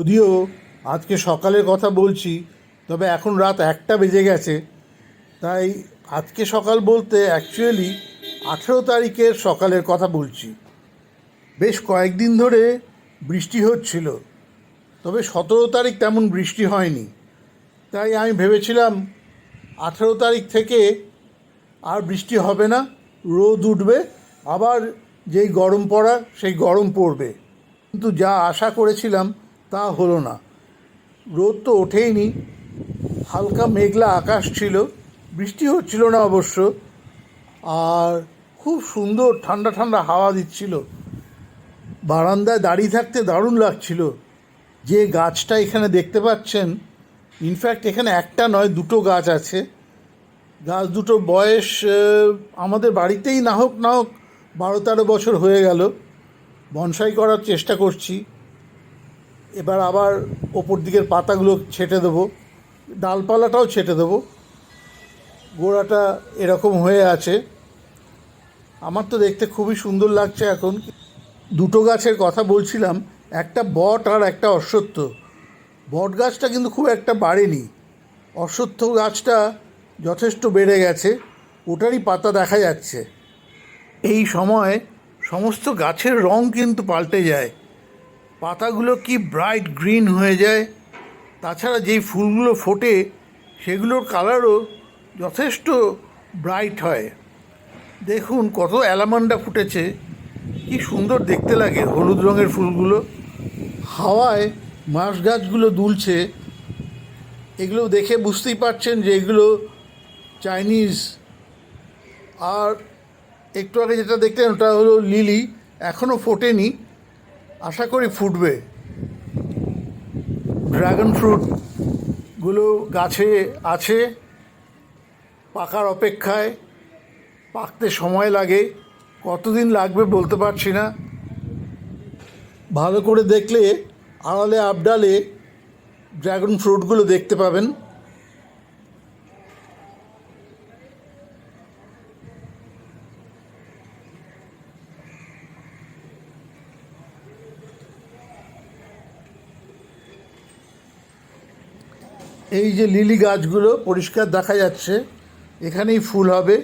যদিও আজকে সকালের কথা বলছি, তবে এখন রাত একটা বেজে গেছে। তাই আজকে সকাল বলতে অ্যাকচুয়ালি আঠেরো তারিখের সকালের কথা বলছি। বেশ কয়েকদিন ধরে বৃষ্টি হচ্ছিল, তবে সতেরো তারিখ তেমন বৃষ্টি হয়নি। তাই আমি ভেবেছিলাম আঠেরো তারিখ থেকে আর বৃষ্টি হবে না, রোদ উঠবে, আবার যেই গরম পড়া সেই গরম পড়বে। কিন্তু যা আশা করেছিলাম তা হলো না। রোদ তো ওঠেইনি। হালকা মেঘলা আকাশ ছিল। বৃষ্টি হচ্ছিল না অবশ্য। আর খুব সুন্দর ঠান্ডা ঠান্ডা হাওয়া দিচ্ছিল। বারান্দায় দাঁড়িয়ে থাকতে দারুণ লাগছিল। যে গাছটা এখানে দেখতে পাচ্ছেন, ইনফ্যাক্ট এখানে একটা নয়, দুটো গাছ আছে। গাছ দুটো বয়স আমাদের বাড়িতেই না হোক না হোক, বারো তেরো বছর হয়ে গেল। বনসাই করার চেষ্টা করছি। এবার আবার ওপর দিকের পাতাগুলো ছেটে দেবো। ডালপালাটাও ছেটে দেবো। গোড়াটা এরকম হয়ে আছে। আমার তো দেখতে খুবই সুন্দর লাগছে এখন। দুটো গাছের কথা বলছিলাম, একটা বট আর একটা অশ্বত্থ। বট গাছটা কিন্তু খুব একটা বাড়েনি। অশ্বত্থ গাছটা যথেষ্ট বেড়ে গেছে, ওটারই পাতা দেখা যাচ্ছে। এই সময় সমস্ত গাছের রং কিন্তু পাল্টে যায়। পাতাগুলো কি ব্রাইট গ্রিন হয়ে যায়? তাছাড়া যেই ফুলগুলো ফোটে, সেগুলোর কালারও যথেষ্ট ব্রাইট হয়। দেখুন কত অ্যালামান্ডা ফুটেছে। কি সুন্দর দেখতে লাগে হলুদ রঙের ফুলগুলো। হাওয়ায় মাছ গাছগুলো দুলছে। এগুলো দেখে বুঝতেই পারছেন যে এগুলো চাইনিজ। আর একটু আগে যেটা দেখলেন ওটা হলো লিলি এখনও ফোটেনি। আশা করি ফুটবে। ড্রাগন ফ্রুটগুলো গাছে আছে, পাকার অপেক্ষায়, পাকতে সময় লাগে, কতদিন লাগবে বলতে পারছি না। ভালো করে দেখলে, আড়ালে আবডালে ড্রাগন ফ্রুটগুলো দেখতে পাবেন। এই যে লিলি গাছগুলো পরিষ্কার দেখা যাচ্ছে, এখানেই ফুল হবে।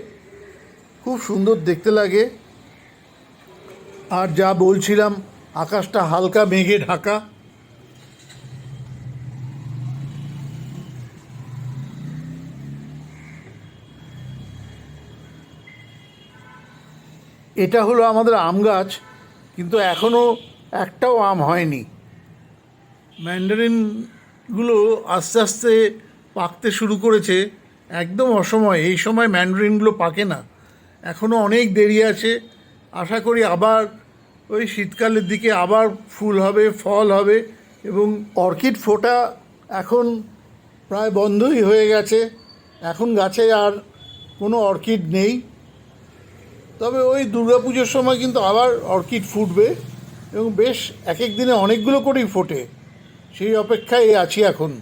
খুব সুন্দর দেখতে লাগে। আর যা বলছিলাম, আকাশটা হালকা মেঘে ঢাকা। এটা হলো আমাদের আম গাছ, কিন্তু এখনও একটাও আম হয়নি। ম্যান্ডারিনগুলো আস্তে আস্তে পাকতে শুরু করেছে একদম অসময়। এই সময় ম্যান্ডারিনগুলো পাকে না। এখনও অনেক দেরি আছে। আশা করি আবার ওই শীতকালের দিকে আবার ফুল হবে, ফল হবে এবং অর্কিড ফোটা এখন প্রায় বন্ধই হয়ে গেছে। এখন গাছে আর কোনো অর্কিড নেই। তবে ওই দুর্গাপুজোর সময় কিন্তু আবার অর্কিড ফুটবে এবং বেশ এক এক দিনে অনেকগুলো করেই ফোটে। সেই অপেক্ষায় আছি এখন।